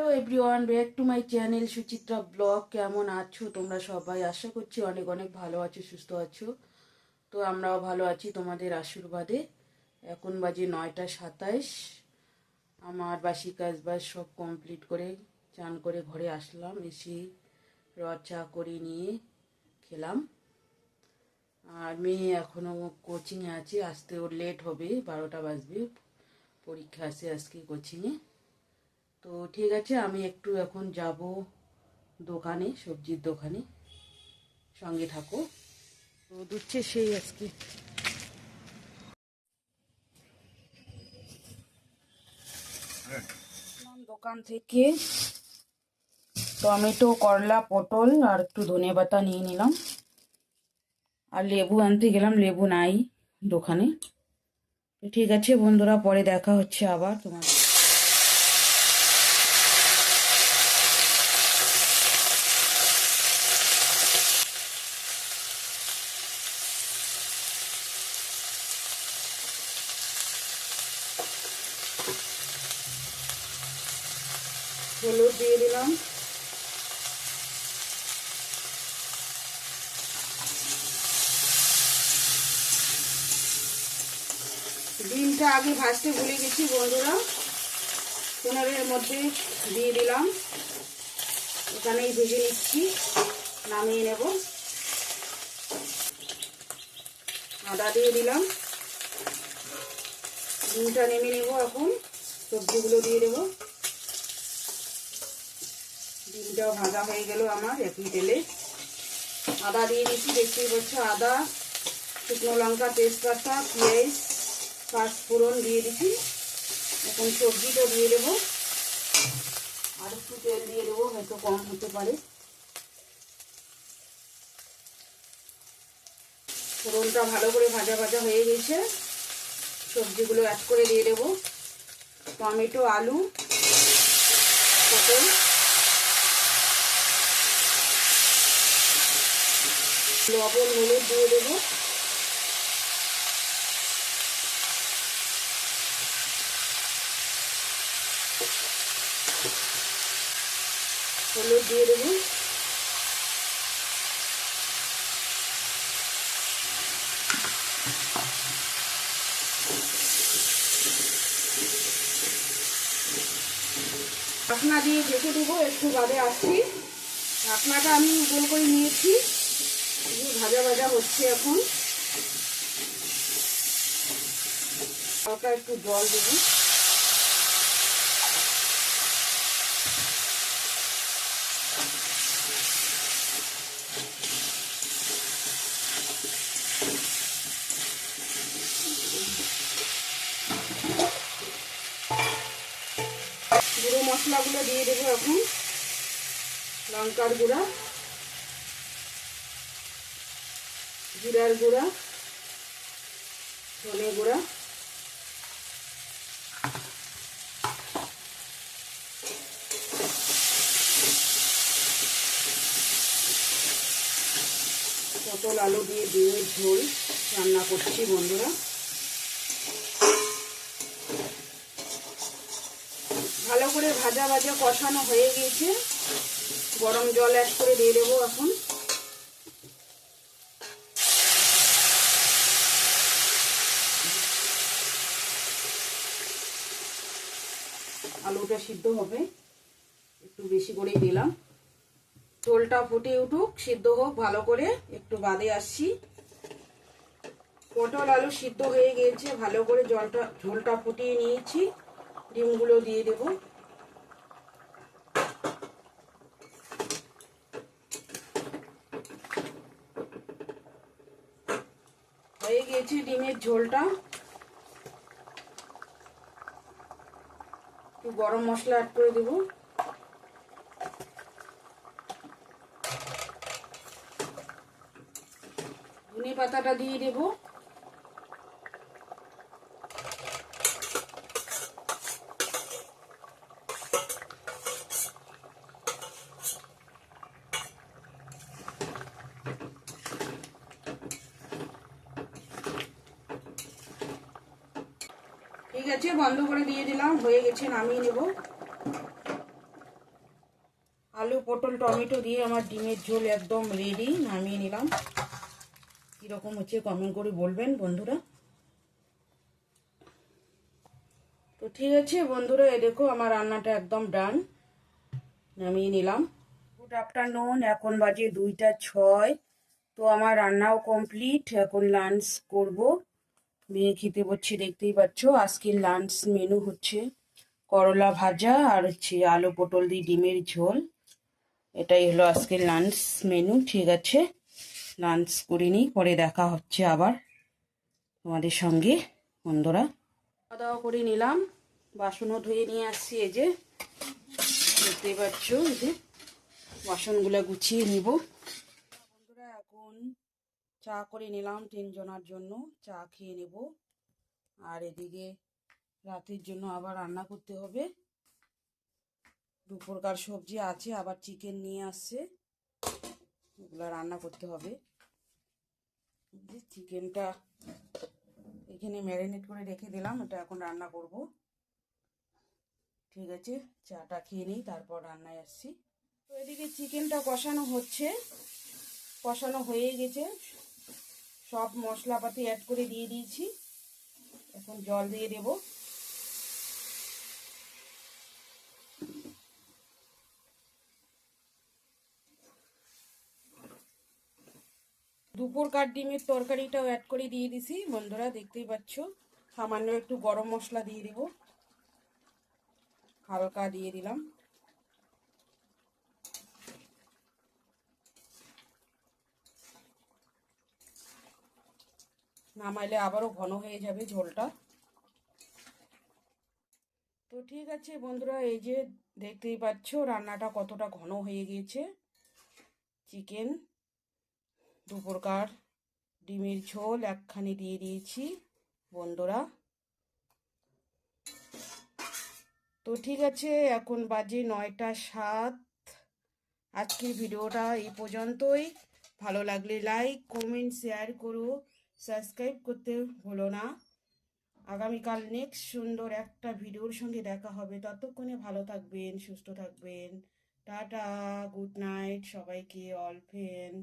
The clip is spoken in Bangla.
Hello everyone back to my channel Suchitra blog কেমন আছো? তোমরা সবাই আশা করছি অনেক অনেক ভালো আছো, সুস্থ আছো। তো আমরাও ভালো আছি তোমাদের আশীর্বাদে। এখন বাজে নয়টা সাতাইশ। আমার বাসি কাজ বাজ সব কমপ্লিট করে, চান করে ঘরে আসলাম, এসে রদ চা করে নিয়ে খেলাম। আর মেয়ে এখনও কোচিংয়ে আছে আসতে ওর লেট হবে, বারোটা বাজবে। পরীক্ষা আছে আজকে কোচিংয়ে তো ঠিক আছে, আমি একটু এখন যাব দোকানে, সবজির দোকানে। সঙ্গে থাকো। তো দুচ্ছে সেই আজকে। দোকান থেকে। টমেটো, করলা, পটল আর একটু ধনে পাতা নিয়ে নিলাম। আর লেবু আনতে গেলাম, লেবু নাই দোকানে। ঠিক আছে বন্ধুরা, পরে দেখা হচ্ছে আবার তোমার হলুদ দিয়ে দিলাম। ডিমটা আগে ভাজতে ভুলে গেছি বন্ধুরা। পনেরের মধ্যে দিয়ে দিলাম। এখানেই ভেজে নিচ্ছি। নামিয়ে নেব। আদা দিয়ে দিলাম। ডিমটা নেমে নেব এখন। সবজিগুলো দিয়ে দেবো। ডিমটাও ভাজা হয়ে গেল আমার, একই তেলে। আদা দিয়ে দিচ্ছি, দেখতেই পাচ্ছ আদা, শুকনো লঙ্কা, তেজপাতা, পেঁয়াজ পাঁচফোড়ন দিয়ে দিচ্ছি। এখন সবজিটা দিয়ে দেবো। আর একটু তেল দিয়ে দেবো, হয়তো কম হতে পারে। ফোড়নটা ভালো করে ভাজা ভাজা হয়ে গেছে। সবজিগুলো অ্যাড করে দিয়ে দেবো। টমেটো, আলু, পটল। লবণ হলুদ দিয়ে দেবো। হলুদ দিয়ে দেবো। ঢাকনা দিয়ে ঢেকে দেবো, একটু বাদে আসছি। ঢাকনাটা আমি গোল করে নিয়েছি। ভাজা ভাজা হচ্ছে এখন। একটু জল দেবো। গুঁড়ো মশলাগুলো দিয়ে দেবো এখন। লঙ্কার গুঁড়া। জিরার গুঁড়া ধনে গুঁড়া। পটল, আলু দিয়ে ডিমের ঝোল রান্না করছি বন্ধুরা। ভালো করে ভাজা ভাজা কষানো হয়ে গিয়েছে। গরম জল অ্যাড করে দিয়ে দেবো এখন। আলুটা সিদ্ধ হবে। একটু বেশি করে দিলাম। ঝোলটা ফুটে উঠুক, সিদ্ধ হোক, ভালো করে একটু বাদে আসছি। পটল আলু সিদ্ধ হয়ে গিয়েছে, ভালো করে জলটা, ঝোলটা ফুটিয়ে নিয়েছি। ডিমগুলো দিয়ে দেব। হয়ে গিয়েছে ডিমের ঝোলটা। একটু গরম মশলা অ্যাড করে দেব। ধনে পাতাটা দিয়ে দেব। আছে বন্ধ করে দিয়ে দিলাম, হয়ে গেছে, নামিয়ে নেব। আলু, পটল, টমেটো দিয়ে আমার ডিমের ঝোল একদম রেডি নামিয়ে নিলাম। কীরকম হচ্ছে কমেন্ট করে বলবেন বন্ধুরা। তো ঠিক আছে বন্ধুরা, এ দেখো আমার রান্নাটা একদম ডান নামিয়ে নিলাম। গুড আফটারনুন এখন বাজে দুইটা ছয়, তো আমার রান্নাও কমপ্লিট এখন লাঞ্চ করব। মেয়ে খেতে বসছে, দেখতেই পাচ্ছ। আজকের লাঞ্চ মেনু হচ্ছে করলা ভাজা আর হচ্ছে আলু পটল দিয়ে ডিমের ঝোল। এটাই হলো আজকের লাঞ্চ মেনু ঠিক আছে? লাঞ্চ করে নিই, পরে দেখা হচ্ছে আবার তোমাদের সঙ্গে, বন্ধুরা। খাওয়া দাওয়া করে নিলাম, বাসনও ধুয়ে নিয়ে আসছি, এই যে দেখতেই পাচ্ছ, এই যে বাসনগুলো গুছিয়ে নিব। চা করে নিলাম তিনজনার জন্য, চা খেয়ে নেব। আর এদিকে রাতের জন্য আবার রান্না করতে হবে। দুপুরকার সবজি আছে, আবার চিকেন নিয়ে আসছে। ওগুলো রান্না করতে হবে। চিকেনটা এখানে ম্যারিনেট করে রেখে দিলাম এটা এখন রান্না করব। ঠিক আছে, চাটা খেয়ে নিই, তারপর রান্নায় আসছি। তো এদিকে চিকেনটা কষানো হচ্ছে। কষানো হয়ে গেছে। সব মশলাপাতি অ্যাড করে দিয়ে দিয়েছি। এখন জল দিয়ে দেব। দুপুর কাঠ ডিমের তরকারিটাও অ্যাড করে দিয়ে দিছি। বন্ধুরা, দেখতেই পাচ্ছ, সামান্য একটু গরম মশলা দিয়ে দেব। হালকা দিয়ে দিলাম। নামাইলে আবারও ঘন হয়ে যাবে ঝোলটা। তো ঠিক আছে বন্ধুরা, এই যে দেখতেই পাচ্ছ রান্নাটা কতটা ঘন হয়ে গিয়েছে। চিকেন, দুপুরকার, ডিমের ঝোল একখানি দিয়ে দিয়েছি বন্ধুরা। তো ঠিক আছে, এখন বাজে নয়টা সাত। আজকের ভিডিওটা এই পর্যন্তই। ভালো লাগলে লাইক কমেন্ট শেয়ার করো। সাবস্ক্রাইব করতে হলো না। আগামীকাল নেক্সট সুন্দর একটা ভিডিওর সঙ্গে দেখা হবে। ততক্ষণে ভালো থাকবেন, সুস্থ থাকবেন। টাটা গুড নাইট সবাইকে অল ফ্রেন্ড